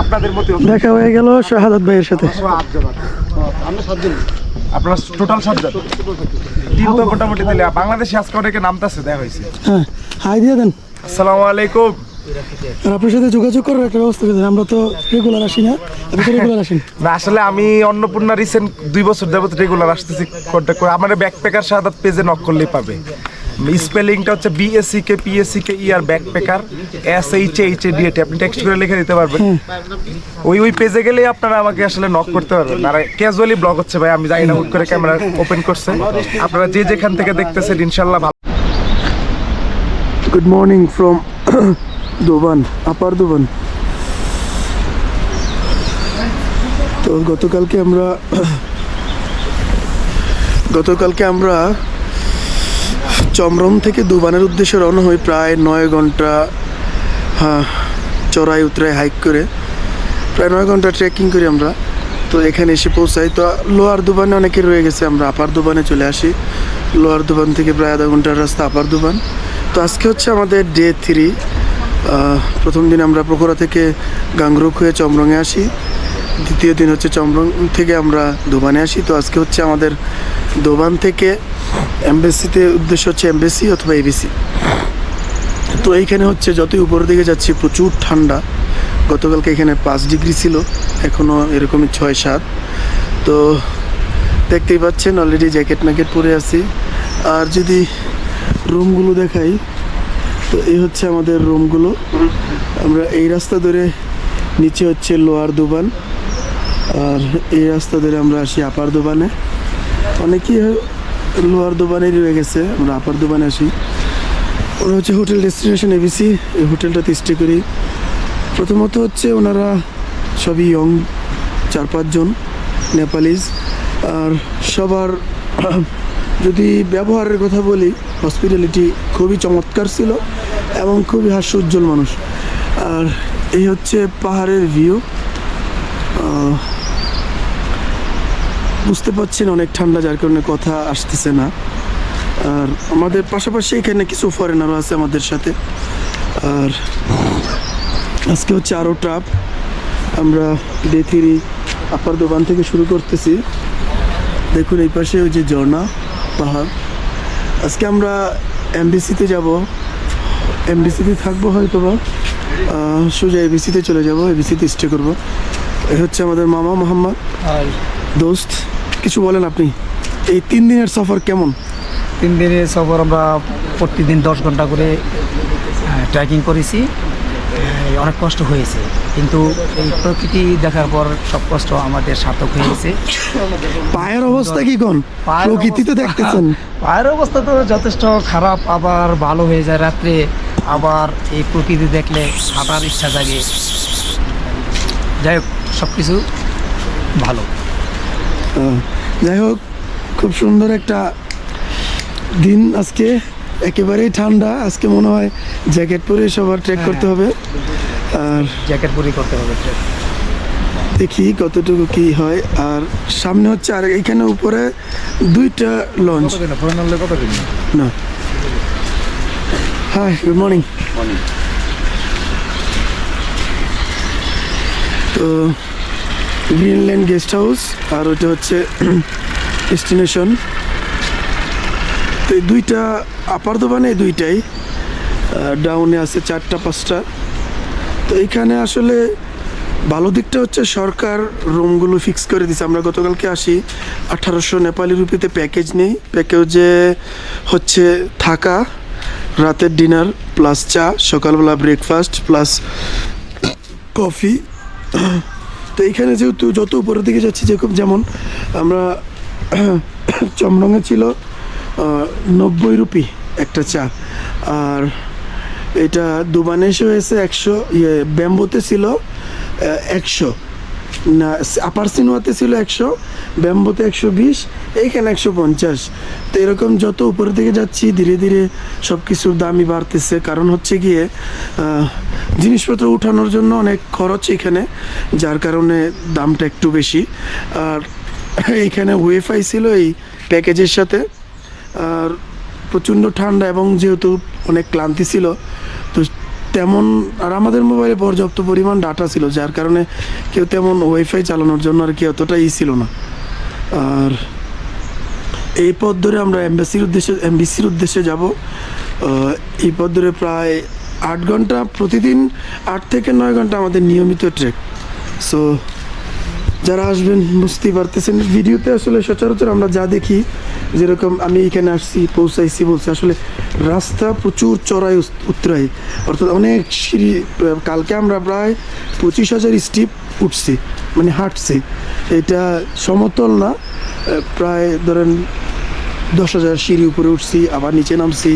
আপনাদের মতো দেখা হয়ে গেল শাহাদাত ভাইয়ের সাথে। আপনার টোটাল সাতজন টিম তো মোটামুটি তাহলে বাংলাদেশে আজকে অনেকে নামতেছে দেখা হয়েছে। হ্যাঁ হাই দিয়ে দেন। আসসালামু আলাইকুম। আর আপনার সাথে যোগাযোগ করার একটা ব্যবস্থা করে আমরা তো রেগুলার আসি না আপনি রেগুলার আসেন না। আসলে আমি অন্নপূর্ণা রিসেন্ট দুই বছর যাবত রেগুলার আসতেছি কন্ট্যাক্ট করে। আমার ব্যাকপ্যাকার সাদাত পেজে নক করলেই পাবে। স্পেলিংটা হচ্ছে BSC K PSC K year backpacker S H A H A DAT আপনি টেক্সট করে লিখে দিতে পারবেন। ওই ওই পেজে গেলেই আপনারা আমাকে আসলে নক করতে পারবেন। আর ক্যাজুয়ালি ব্লগ হচ্ছে ভাই, আমি জানি না, হুট করে ক্যামেরা ওপেন করছে। আপনারা যে যেখান থেকে দেখতেছেন ইনশাল্লাহ ভালো good morning from Dovan upper Dovan তো গতকালকে আমরা গতকালকে আমরা চমরম থেকে দুবানের উদ্দেশ্যে রওনা হই প্রায় নয় ঘণ্টা হ্যাঁ, চড়াই উতরাই হাইক করে প্রায় নয় ঘণ্টা ট্রেকিং করি আমরা। তো এখানে এসে পৌঁছাই। তো লোয়ার দুবানে অনেকে রয়ে গেছে আমরা আপার দুবানে চলে আসি। লোয়ার দুবান থেকে প্রায় আধা ঘণ্টার রাস্তা আপার দুবান। তো আজকে হচ্ছে আমাদের ডে থ্রি প্রথম দিন আমরা পোখরা থেকে গাংরুক হয়ে চমরঙে আসি। দ্বিতীয় দিন হচ্ছে চমরং থেকে আমরা দোবানে আসি। তো আজকে হচ্ছে আমাদের দোবান থেকে এমবেসিতে উদ্দেশ্য হচ্ছে এমবেসি অথবা এবিসি তো এইখানে হচ্ছে যতই উপরের দিকে যাচ্ছি, প্রচুর ঠান্ডা। গতকালকে এখানে পাঁচ ডিগ্রি ছিল এখনও এরকমই ছয় সাত। তো দেখতেই পাচ্ছেন অলরেডি জ্যাকেট ম্যাকেট পরে আছি। আর যদি রুমগুলো দেখাই, তো এই হচ্ছে আমাদের রুমগুলো আমরা এই রাস্তা ধরে নিচে হচ্ছে লোয়ার দোবান। আর এই রাস্তা ধরে আমরা আসি আপার দোবানে। অনেকেই লোয়ার দোবানেই রয়ে গেছে, আমরা আপার দোবানে আসি ওরা হচ্ছে হোটেল ডেস্টিনেশন এবিসি এই হোটেলটাতে স্টে করি। প্রথমত হচ্ছে ওনারা সবই ইয়ং চার পাঁচজন নেপালিজ আর সবার, যদি ব্যবহারের কথা বলি হসপিটালিটি খুবই চমৎকার ছিল এবং খুবই হাস্য উজ্জ্বল মানুষ। আর এই হচ্ছে পাহাড়ের ভিউ বুঝতে পারছেন অনেক ঠান্ডা যার কারণে কথা আসতেছে না। আর আমাদের পাশাপাশি এখানে কিছু ফরেনারও আছে আমাদের সাথে। আর আজকে হচ্ছে আরও ট্রাপ আমরা ডে থ্রি আপার দোকান থেকে শুরু করতেছি। দেখুন এই পাশে ওই যে ঝর্ণা পাহাড়। আজকে আমরা এমবিসিতে যাব। এমবিসিতে থাকব হয়তো বা সোজা এবিসিতে চলে যাব এবিসিতে স্টে করব। এ হচ্ছে আমাদের মামা মোহাম্মদ। দোস্ত। কিছু বলেন আপনি এই তিন দিনের সফর কেমন? তিন দিনের সফর আমরা প্রতিদিন দশ ঘণ্টা করে ট্রেকিং করেছি। অনেক কষ্ট হয়েছে। কিন্তু এই প্রকৃতি দেখার পর সব কষ্ট আমাদের সার্থক হয়েছে পায়ের অবস্থা কি কোন? প্রকৃতি তো দেখতেছেন। পায়ের অবস্থা তো যথেষ্ট খারাপ আবার ভালো হয়ে যায় রাত্রে। আবার এই প্রকৃতি দেখলে হাঁটার ইচ্ছা জাগে। যাই হোক সব কিছু ভালো। যাই হোক খুব সুন্দর একটা দিন আজকে। একেবারেই ঠান্ডা। আজকে মনে হয় জ্যাকেট পরে সবার ট্রেক করতে হবে। আর জ্যাকেট পরি করতে হবে দেখি কতটুকু কি হয়। আর সামনে হচ্ছে আর এখানে উপরে দুইটা লঞ্চ না। হাই গুড মর্নিং তো গ্রিনল্যান্ড গেস্ট হাউস আর ওটা হচ্ছে ডেস্টিনেশন তো এই দুইটা আপার দোকানে দুইটাই ডাউনে আছে চারটা, পাঁচটা। তো এইখানে আসলে ভালো দিকটা হচ্ছে সরকার রুমগুলো ফিক্স করে দিছে। আমরা গতকালকে আসি, আঠারোশো নেপালি রুপিতে প্যাকেজ নেই। প্যাকেজে হচ্ছে থাকা, রাতের ডিনার প্লাস চা, সকালবেলা ব্রেকফাস্ট প্লাস কফি তো এইখানে যেহেতু যত উপরের দিকে যাচ্ছি, যেরকম যেমন আমরা চমরঙে ছিল নব্বই রুপি একটা চা। আর এটা দুবানে এসে হয়েছে একশো ইয়ে ব্যাম্বোতে ছিল একশো। আপার সিনোয়াতে ছিল একশো, ব্যাম্বোতে একশো বিশ, এইখানে একশো পঞ্চাশ। তো এরকম যত উপরের দিকে যাচ্ছি, ধীরে ধীরে সব কিছুর দামই বাড়তেছে। কারণ হচ্ছে গিয়ে জিনিসপত্র উঠানোর জন্য অনেক খরচ এখানে, যার কারণে দামটা একটু বেশি। আর এইখানে ওয়েফাই ছিল এই প্যাকেজের সাথে। আর প্রচণ্ড ঠান্ডা এবং যেহেতু অনেক ক্লান্তি ছিল তেমন, আর আমাদের মোবাইলে পর্যাপ্ত পরিমাণ ডাটা ছিল, যার কারণে কেউ তেমন ওয়াইফাই চালানোর জন্য আর কি অতটা ই ছিল না। আর এই পথ ধরে আমরা এমবিসির উদ্দেশ্যে এমবিসির উদ্দেশ্যে যাব। এই পথ ধরে প্রায় আট ঘণ্টা, প্রতিদিন আট থেকে নয় ঘণ্টা আমাদের নিয়মিত ট্রেক সো যারা আসবেন বুঝতেই পারতেছেন। ভিডিওতে আসলে সচরাচর আমরা যা দেখি, যেরকম আমি এখানে আসছি, পৌঁছাইছি বলছি, আসলে রাস্তা প্রচুর চড়াই উতরাই অর্থাৎ অনেক সিঁড়ি কালকে আমরা প্রায় পঁচিশ হাজার স্টিপ উঠছি মানে হাঁটছি। এটা সমতল না প্রায় ধরেন দশ হাজার সিঁড়ি উপরে উঠছি, আবার নিচে নামছি,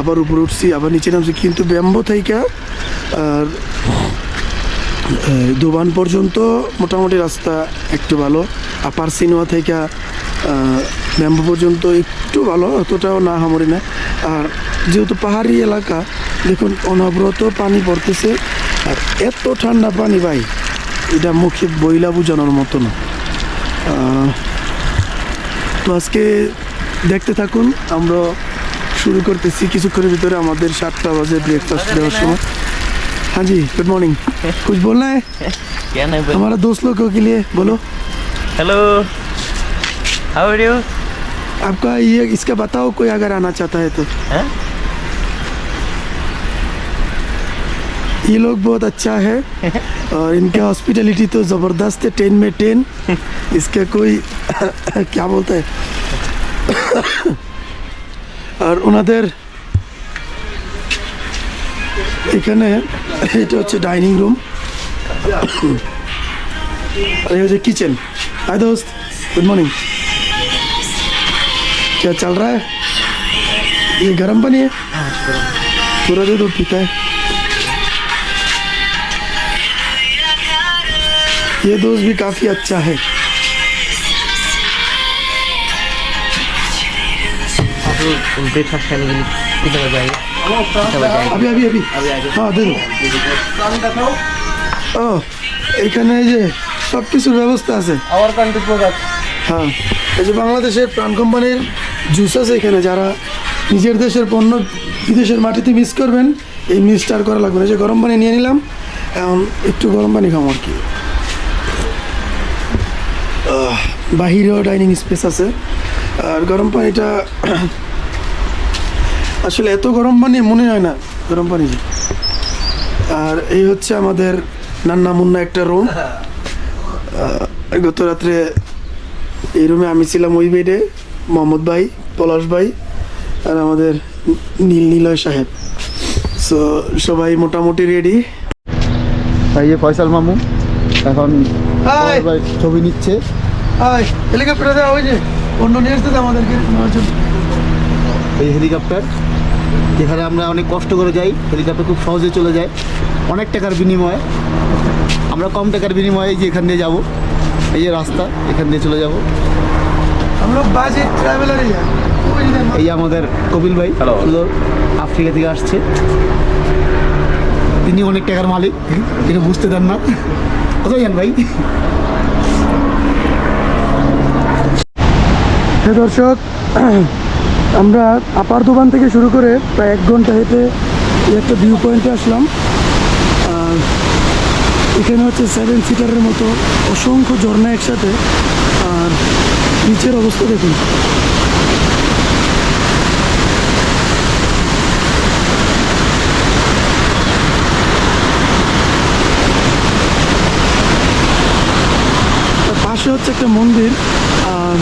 আবার উপরে উঠছি, আবার নিচে নামছি, কিন্তু ব্যাম্বো থেকে আর দোবান পর্যন্ত মোটামুটি রাস্তা একটু ভালো। আপার সিনেমা থেকে ব্যাম্বু পর্যন্ত একটু ভালো, অতটাও না হামরি না। আর যেহেতু পাহাড়ি এলাকা, দেখুন, অনবরত পানি পড়তেছে। আর এত ঠান্ডা পানি ভাই, এটা মুখে বইলা বোঝানোর মতো না। তো আজকে দেখতে থাকুন, আমরা শুরু করতেছি কিছুক্ষণের ভিতরে আমাদের সাতটা বাজে ব্রেকফাস্ট দেওয়ার সময়। हाँ जी गुड मॉर्निंग कुछ बोलना है क्या नहीं बोल हमारा दोस्त लोगों के लिए बोलो हेलो हाउ आर यू आपका ये इसका बताओ कोई अगर आना चाहता है तो हैं ये लोग बहुत अच्छा है और इनका हॉस्पिटलिटी तो ज़बरदस्त है टेन में टेन इसका कोई क्या बोलता है আর ওনাদের এখানে এটা হচ্ছে ডাইনিং রুম আর ये হচ্ছে किचन हाय दोस्त गुड मॉर्निंग क्या चल रहा है ये गर्म पानी है पूरा दे दो पीता है ये दोस्त भी काफ़ी अच्छा है आप ब्रेकफास्ट करने के लिए कितने बजे आएंगे कितने बजे आएंगे अभी अभी अभी हाँ दे दो ও এখানে এই যে সব কিছুর ব্যবস্থা আছে আওয়ার কান্ট্রি প্রোডাক্ট হ্যাঁ এই যে বাংলাদেশের প্রাণ কোম্পানির জুস আছে এখানে যারা নিজের দেশের পণ্য বিদেশের মাটিতে মিস করবেন এই মিসটা আর করা লাগবে না এই যে গরম পানি নিয়ে নিলাম এখন একটু গরম পানি খাবো আর কি আহ, বাহিরেও ডাইনিং স্পেস আছে আর গরম পানিটা আসলে এত গরম পানি মনে হয় না গরম পানি যে। আর এই হচ্ছে আমাদের নান্না মুন্না একটা রুম গত রাত্রে এই রুমে আমি ছিলাম ওই বেডে মোহাম্মদ ভাই পলাশ ভাই আর আমাদের নীল নীলয় সাহেব। সো সবাই মোটামুটি রেডি এই যে ফয়সাল মামু এখন ছবি নিচ্ছে। হেলিকপ্টার দেওয়া হয়েছে অন্য নিয়ে আসতে আমাদেরকে এই হেলিকপ্টার যেখানে আমরা অনেক কষ্ট করে যাই হেলিকপ্টার খুব সহজে চলে যায়। অনেক টাকার বিনিময়ে আমরা কম টাকার বিনিময়ে যে এখান দিয়ে যাব এই যে রাস্তা এখান দিয়ে চলে যাব। আমরা এই যে আমাদের কপিল ভাই সুন্দর আফ্রিকা থেকে আসছে। তিনি অনেক টাকার মালিক তিনি বুঝতে দেন না। কোথায় যান ভাই? দর্শক আমরা আপার দোকান থেকে শুরু করে প্রায় এক ঘণ্টা হেঁটে একটা ভিউ পয়েন্টে আসলাম। আর এখানে হচ্ছে সেভেন সিটারের মতো অসংখ্য ঝর্ণা একসাথে। আর নিচের অবস্থা দেখুন। পাশে হচ্ছে একটা মন্দির। আর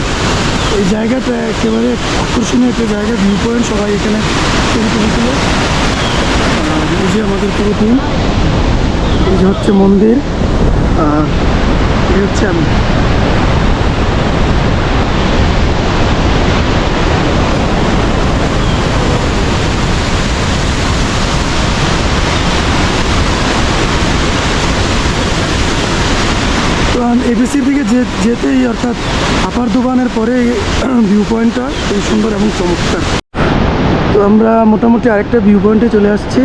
এই জায়গাটা একেবারে আকর্ষণীয় একটা জায়গা ভিউ পয়েন্ট সবাই এখানে ছবি তুলেছিল এই যে আমাদের পুরো টিম এই যে হচ্ছে মন্দির। আর এই হচ্ছে আমি। এবিসির দিকে যেতেই অর্থাৎ আপার দোকানের পরে ভিউ পয়েন্টটা খুবই সুন্দর এবং চমৎকার। তো আমরা মোটামুটি আরেকটা ভিউ পয়েন্টে চলে আসছি।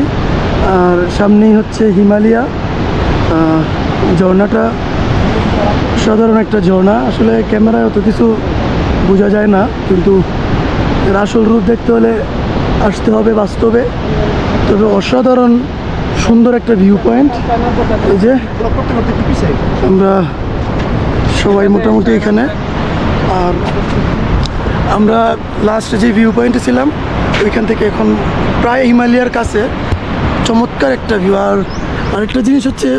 আর সামনেই হচ্ছে হিমালয়া। ঝর্ণাটা সাধারণ একটা ঝর্ণা। আসলে ক্যামেরায় অত কিছু বোঝা যায় না, কিন্তু আসল রূপ দেখতে হলে আসতে হবে বাস্তবে। তবে অসাধারণ সুন্দর একটা ভিউ পয়েন্ট এই যে, আমরা সবাই মোটামুটি এখানে। আর আমরা লাস্ট যে ভিউ পয়েন্টে ছিলাম, ওইখান থেকে এখন প্রায় হিমালয়ার কাছে। চমৎকার একটা ভিউ আর আরেকটা জিনিস হচ্ছে,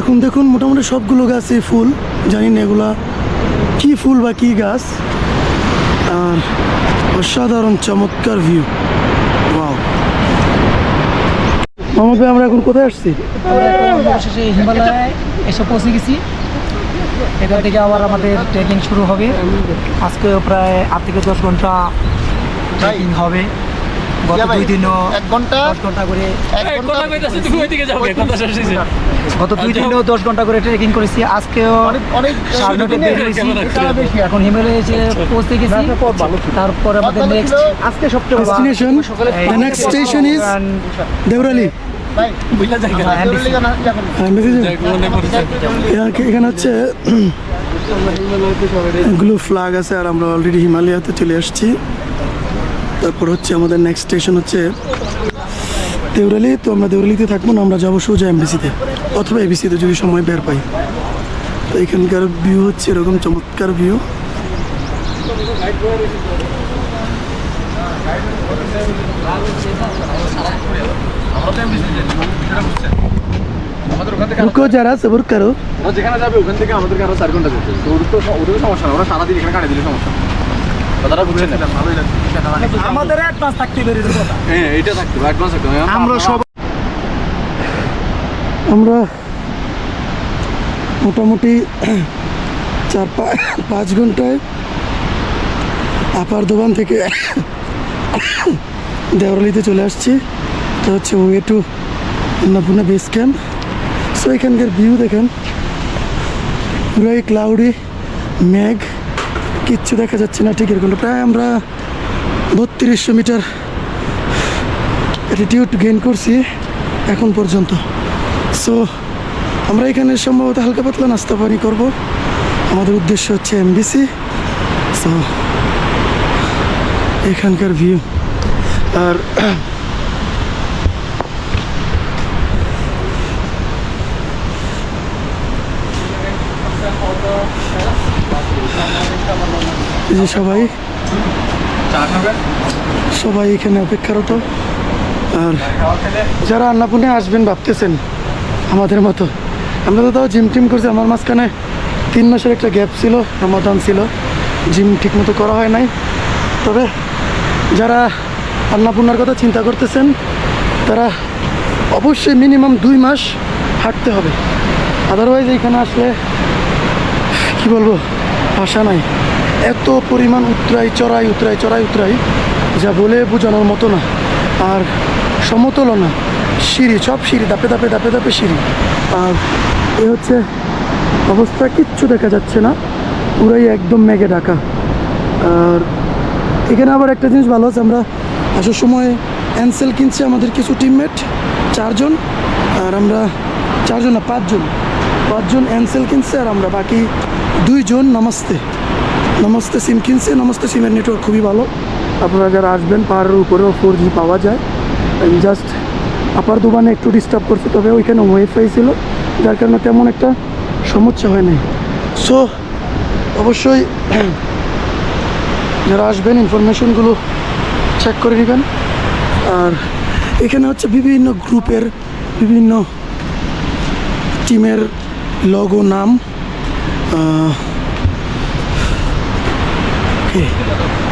এখন দেখুন মোটামুটি সবগুলো গাছই ফুল। জানি না এগুলা কী ফুল বা কী গাছ। আর অসাধারণ চমৎকার ভিউ আমরা এখন কোথায় আসছি? হিমালয়ে এসে পৌঁছে গেছি। এখান থেকে আবার আমাদের ট্রেকিং শুরু হবে। আজকে প্রায় আট থেকে দশ ঘণ্টা ট্রেকিং হবে। গত দুই দিনও এক ঘণ্টা? দশ ঘণ্টা করে গত দুই দিনও দশ ঘণ্টা করে ট্রেকিং করেছি আজকেও অনেক এখন হিমালয়ে এসে পৌঁছে গেছি। তারপরে আমাদের নেক্সট আজকে সবচেয়ে destination the next station is Deurali হ্যাঁ? হ্যাঁ? এখানে- এখানে হচ্ছে এগুলো ফ্লাগ আছে আর আমরা অলরেডি হিমালয়াতে চলে আসছি তারপর হচ্ছে আমাদের নেক্সট স্টেশন হচ্ছে দেউরালি তো আমরা দেউরালিতে থাকব না আমরা যাব সোজা এমবিসিতে অথবা এবিসিতে যদি সময় বের পাই তো এখানকার ভিউ হচ্ছে এরকম চমৎকার ভিউ রুকো যারা সবর করো। ওরা যেখানে যাবে ওখান থেকে আমাদেরকে আরও চার ঘণ্টা যেতে তো তো ওদের সমস্যা না ওরা সারাদিন এখানে কাটিয়ে দিলে সমস্যা নেই। কথাটা বুঝছেন ভালোই লাগছে আমাদের অ্যাডভান্স থাকতে পারে হ্যাঁ এইটা থাকতো অ্যাডভান্স থাকতো আমরা সব আমরা মোটামুটি চার পাঁচ ঘন্টায় আপার দোকান থেকে দেওয়ালিতে চলে আসছি। এটা হচ্ছে way to Annapurna base camp so এখানকার ভিউ দেখেন, পুরাই ক্লাউডি মেঘ, কিচ্ছু দেখা যাচ্ছে না ঠিক এরকম প্রায় আমরা বত্রিশশো মিটার অ্যাটিটিউড গেইন করছি এখন পর্যন্ত। সো আমরা এখানে সম্ভবত হালকা পাতলা নাস্তা পানি করব। আমাদের উদ্দেশ্য হচ্ছে এমবিসি সো এখানকার ভিউ আর যে সবাই। সবাই এখানে অপেক্ষারত। আর যারা আন্নাপূর্ণে আসবেন ভাবতেছেন আমাদের মতো, আমরা তো তাও জিম টিম করছি, আমার মাঝখানে তিন মাসের একটা গ্যাপ ছিল, রমাদান ছিল। জিম ঠিকমতো করা হয় নাই। তবে যারা আন্নাপূর্ণার কথা চিন্তা করতেছেন, তারা অবশ্যই মিনিমাম দুই মাস হাঁটতে হবে। আদারওয়াইজ এইখানে আসলে কি বলব, ভাষা নাই। এত পরিমাণ উতরাই, চড়াই উতরাই চড়াই, উতরাই, যা বলে বোঝানোর মতো না। আর সমতলও না সিঁড়ি, সব সিঁড়ি দাপে দাপে দাপে দাপে সিঁড়ি। আর এ হচ্ছে অবস্থা, কিচ্ছু দেখা যাচ্ছে না, পুরাই একদম মেঘে ঢাকা। আর এখানে আবার একটা জিনিস ভালো আছে, আমরা আসার সময় অ্যান্সেল কিনছে আমাদের কিছু টিমমেট চারজন, আর আমরা চারজন না, পাঁচজন। পাঁচজন অ্যান্সেল কিনছে, আর আমরা বাকি দুইজন নমস্তে নমস্তে সিম কিনছে, নমস্তে সিমের নেটওয়ার্ক খুবই ভালো। আপনারা যারা আসবেন, পাহাড়ের উপরেও ফোর জি পাওয়া যায়। জাস্ট আপার দোকানে একটু ডিস্টার্ব করছে, তবে ওইখানে ওয়াইফাই ছিল, যার কারণে তেমন একটা সমস্যা হয় নাই। সো অবশ্যই যারা আসবেন ইনফরমেশনগুলো চেক করে নেবেন। আর এখানে হচ্ছে বিভিন্ন গ্রুপের, বিভিন্ন টিমের লগো নাম Okay.